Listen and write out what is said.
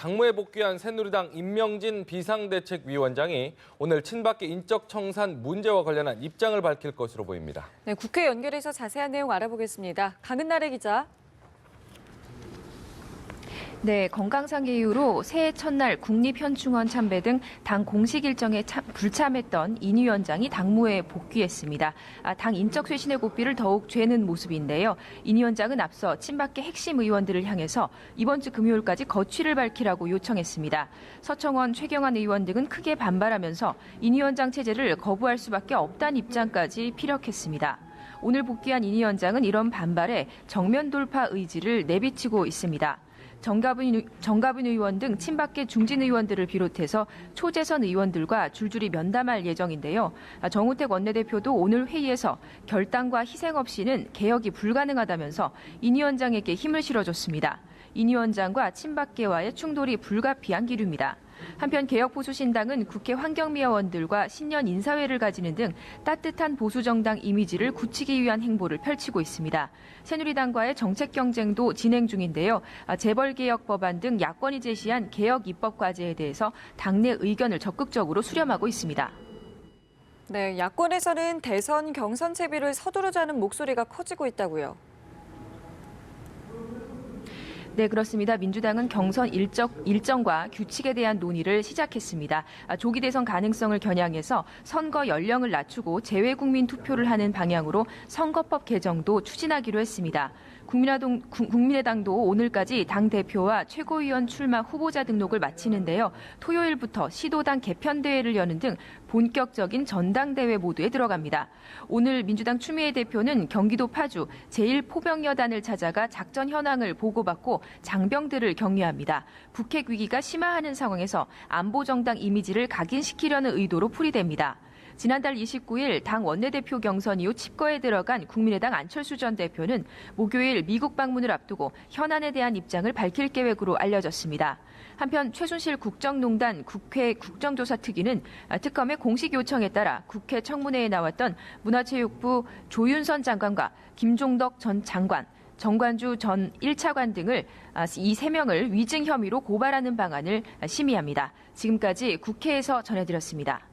당무에 복귀한 새누리당 임명진 비상대책위원장이 오늘 친박계 인적 청산 문제와 관련한 입장을 밝힐 것으로 보입니다. 네, 국회 연결해서 자세한 내용 알아보겠습니다. 강은나래 기자. 네, 건강상의 이유로 새해 첫날 국립현충원 참배 등 당 공식 일정에 참- 불참했던 인 위원장이 당무에 복귀했습니다. 아, 당 인적 쇄신의 고삐를 더욱 죄는 모습인데요. 인 위원장은 앞서 친박계 핵심 의원들을 향해서 이번 주 금요일까지 거취를 밝히라고 요청했습니다. 서청원, 최경환 의원 등은 크게 반발하면서 인 위원장 체제를 거부할 수밖에 없다는 입장까지 피력했습니다. 오늘 복귀한 인 위원장은 이런 반발에 정면 돌파 의지를 내비치고 있습니다. 정가분, 의- 정가분 의원 등 친박계 중진 의원들을 비롯해서 초재선 의원들과 줄줄이 면담할 예정인데요. 아, 정우택 원내대표도 오늘 회의에서 결단과 희생 없이는 개혁이 불가능하다면서 인 위원장에게 힘을 실어줬습니다. 인 위원장과 친박계와의 충돌이 불가피한 기류입니다. 한편 개혁보수신당은 국회 환경미화원들과 신년 인사회를 가지는 등 따뜻한 보수정당 이미지를 굳히기 위한 행보를 펼치고 있습니다. 새누리당과의 정책 경쟁도 진행 중인데요. 아, 재벌개혁 법안 등 야권이 제시한 개혁 입법 과제에 대해서 당내 의견을 적극적으로 수렴하고 있습니다. 네, 야권에서는 대선 경선 채비를 서두르자는 목소리가 커지고 있다고요. 네, 그렇습니다. 민주당은 경선 일정, 일정과 규칙에 대한 논의를 시작했습니다. 아, 조기 대선 가능성을 겨냥해서 선거 연령을 낮추고 재외국민 투표를 하는 방향으로 선거법 개정도 추진하기로 했습니다. 국민의당, 국민의당도 오늘까지 당 대표와 최고위원 출마 후보자 등록을 마치는데요. 토요일부터 시도당 개편대회를 여는 등 본격적인 전당대회 모드에 들어갑니다. 오늘 민주당 추미애 대표는 경기도 파주 제1포병여단을 찾아가 작전 현황을 보고받고 장병들을 격려합니다. 북핵 위기가 심화하는 상황에서 안보정당 이미지를 각인시키려는 의도로 풀이됩니다. 지난달 29일 당 원내대표 경선 이후 칩거에 들어간 국민의당 안철수 전 대표는 목요일 미국 방문을 앞두고 현안에 대한 입장을 밝힐 계획으로 알려졌습니다. 한편 최순실 국정농단 국회 국정조사 특위는 특검의 공식 요청에 따라 국회 청문회에 나왔던 문화체육부 조윤선 장관과 김종덕 전 장관, 정관주 전 1차관 등을 이세 명을 위증 혐의로 고발하는 방안을 심의합니다. 지금까지 국회에서 전해드렸습니다.